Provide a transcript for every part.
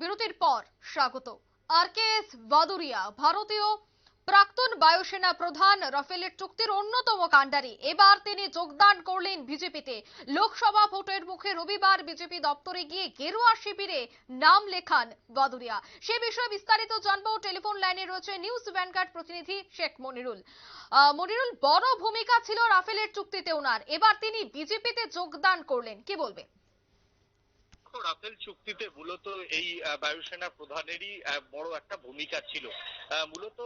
বিরতির পর স্বাগত। আরকেএস ভাদুরিয়া ভারতীয় প্রাক্তন বায়ুসেনা প্রধান রাফেলের চুক্তির অন্যতম কাণ্ডারি। এবার তিনি যোগদান করলেন বিজেপিতে। লোকসভা ভোটের মুখে রবিবার বিজেপি দপ্তরে গিয়ে গেরুয়া শিবিরে নাম লেখান ভাদুরিয়া সে বিষয়ে বিস্তারিত জানব। টেলিফোন লাইনে রয়েছে নিউজ ভ্যানগার্ড প্রতিনিধি শেখ মনিরুল। মনিরুল, বড় ভূমিকা ছিল রাফেলের চুক্তিতে ওনার এবার তিনি বিজেপিতে যোগদান করলেন। কি বলবেন তো রাফেল চুক্তিতে মূলত এই বায়ুসেনা প্রধানেরই বড় একটা ভূমিকা ছিল। মূলত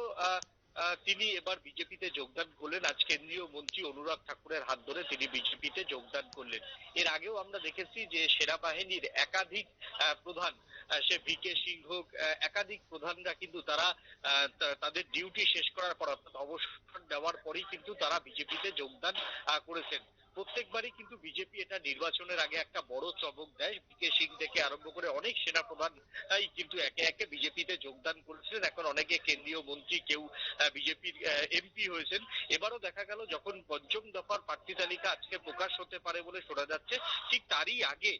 তিনি এবার বিজেপিতে যোগদান করলেন। আজ কেন্দ্রীয় মন্ত্রী অনুরাগ ঠাকুরের হাত ধরে তিনি বিজেপিতে যোগদান করলেন। এর আগেও আমরা দেখেছি যে সেনাবাহিনীর একাধিক প্রধান সে ভি কে সিংহ একাধিক প্রধানরা কিন্তু তারা তাদের ডিউটি শেষ করার পর অর্থাৎ অবসর নেওয়ার পরেই কিন্তু তারা বিজেপিতে যোগদান করেছেন। প্রত্যেকবারই কিন্তু বিজেপি এটা নির্বাচনের আগে একটা বড় চমক দেয়। বিকে সিং থেকে আরম্ভ করে অনেক সেনাপ্রধান কিন্তু একে একে বিজেপিতে যোগদান করেছিলেন। এখন অনেকে কেন্দ্রীয় মন্ত্রী, কেউ বিজেপির এমপি হয়েছেন। এবারও দেখা গেল যখন পঞ্চম দফার প্রার্থী তালিকা আজকে প্রকাশ হতে পারে বলে শোনা যাচ্ছে, ঠিক তারই আগে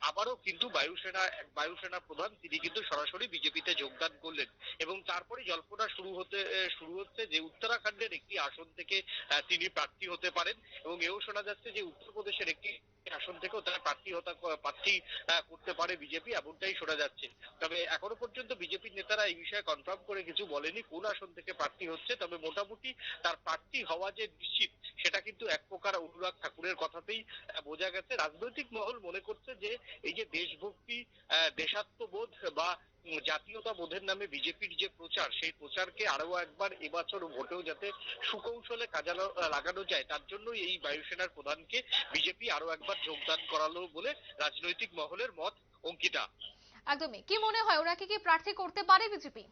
আবারও কিন্তু বায়ুসেনা বায়ুসেনা প্রধান, তিনি কিন্তু সরাসরি বিজেপিতে যোগদান করলেন। এবং তারপরে জল্পনা শুরু হতে শুরু হচ্ছে যে উত্তরাখণ্ডের একটি আসন থেকে তিনি প্রার্থী হতে পারেন। এবং এও শোনা যাচ্ছে যে উত্তরপ্রদেশের একটি আসন থেকেও তারা প্রার্থী হতা, প্রার্থী করতে পারে বিজেপি, এমনটাই শোনা যাচ্ছে। তবে এখনও পর্যন্ত বিজেপির নেতারা এই বিষয়ে কনফার্ম করে কিছু বলেনি কোন আসন থেকে প্রার্থী হচ্ছে। তবে মোটামুটি তার প্রার্থী হওয়া যে নিশ্চিত সেটা কিন্তু এক প্রকার অনুরাগ ঠাকুরের কথাতেই বোঝা গেছে। রাজনৈতিক মহল মনে করছে যে এই যে দেশভক্তি দেশাত্মবোধ বা উম, জাতীয়তাবোধের নামে বিজেপির যে প্রচার সেই প্রচারকে আরও একবার এবছর ভোটেও যাতে সুকৌশলে কাজে লা- লাগানো যায় তার জন্যই এই বায়ুসেনার প্রধানকে বিজেপি আরও একবার যোগদান করালো বলে রাজনৈতিক মহলের মত অঙ্কিতা। একদমই। কি মনে হয় ওনাকে কি প্রার্থী করতে পারে বিজেপি?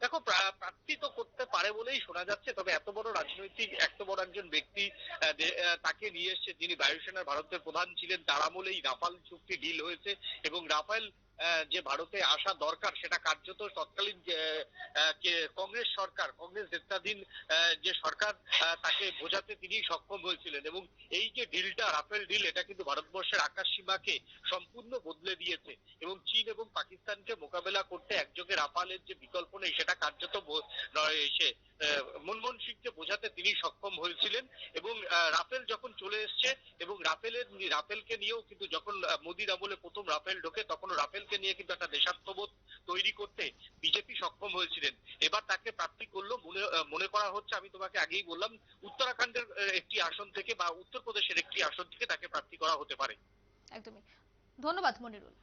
দেখো প্রার্থী তো করতে পারে বলেই শোনা যাচ্ছে, তবে এত বড় রাজনৈতিক, এত বড় একজন ব্যক্তি তাকে নিয়ে এসছে, যিনি বায়ুসেনার ভারতের প্রধান ছিলেন, তার আমলেই রাফাল চুক্তি ডিল হয়েছে এবং রাফাল যে ভারতে আসা দরকার সেটা কার্যত তৎকালীন কংগ্রেস সরকার কংগ্রেস নেতৃত্বাধীন আহ, যে সরকার তাকে বোঝাতে তিনি সক্ষম হয়েছিলেন এবং এই যে ডিলটা রাফেল ডিল এটা কিন্তু ভারতবর্ষের আকাশ সীমাকে সম্পূর্ণ বদলে দিয়েছে এবং চীন এবং পাকিস্তানকে মোকাবেলা করতে একযোগে রাফালের যে বিকল্প নেই সেটা কার্যত নয় সে আহ, মনমোহন সিংকে বোঝাতে তিনি সক্ষম হয়েছিলেন এবং রাফেল যখন চলে এসছে এবং রাফেলের রাফেলকে নিয়েও কিন্তু যখন মোদির আমলে প্রথম রাফেল ঢোকে তখন রাফেলকে নিয়ে কিন্তু একটা দেশাত্মবোধ তৈরি করতে বিজেপি সক্ষম হয়েছিলেন। এবার তাকে প্রার্থী করল মনে মনে করা হচ্ছে, আমি তোমাকে আগেই বললাম, উত্তরাখণ্ডের একটি আসন থেকে বা উত্তরপ্রদেশের একটি আসন থেকে তাকে প্রার্থী করা হতে পারে। একদমই। ধন্যবাদ মনিরুল।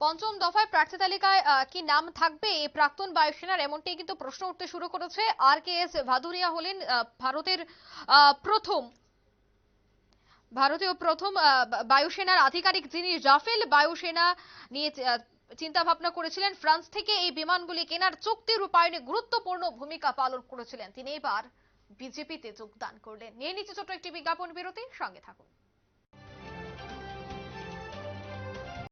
পঞ্চম দফায় প্রার্থী তালিকায় কি নাম থাকবে? এই প্রাক্তন বায়ুসেনার এমনটাই কিন্তু প্রশ্ন উঠতে শুরু করেছে। আর কে এস ভাদুরিয়া হলেন ভারতের প্রথম, ভারতীয় প্রথম বায়ুসেনার আধিকারিক যিনি রাফেল বায়ুসেনা নিয়ে চিন্তা ভাবনা করেছিলেন। ফ্রান্স থেকে এই বিমানগুলি কেনার চুক্তি রূপায়ণে গুরুত্বপূর্ণ ভূমিকা পালন করেছিলেন। তিনি এবার বিজেপিতে যোগদান করলেন। নিয়ে নিচ্ছে ছোট একটি বিজ্ঞাপন বিরতি। সঙ্গে থাকুন।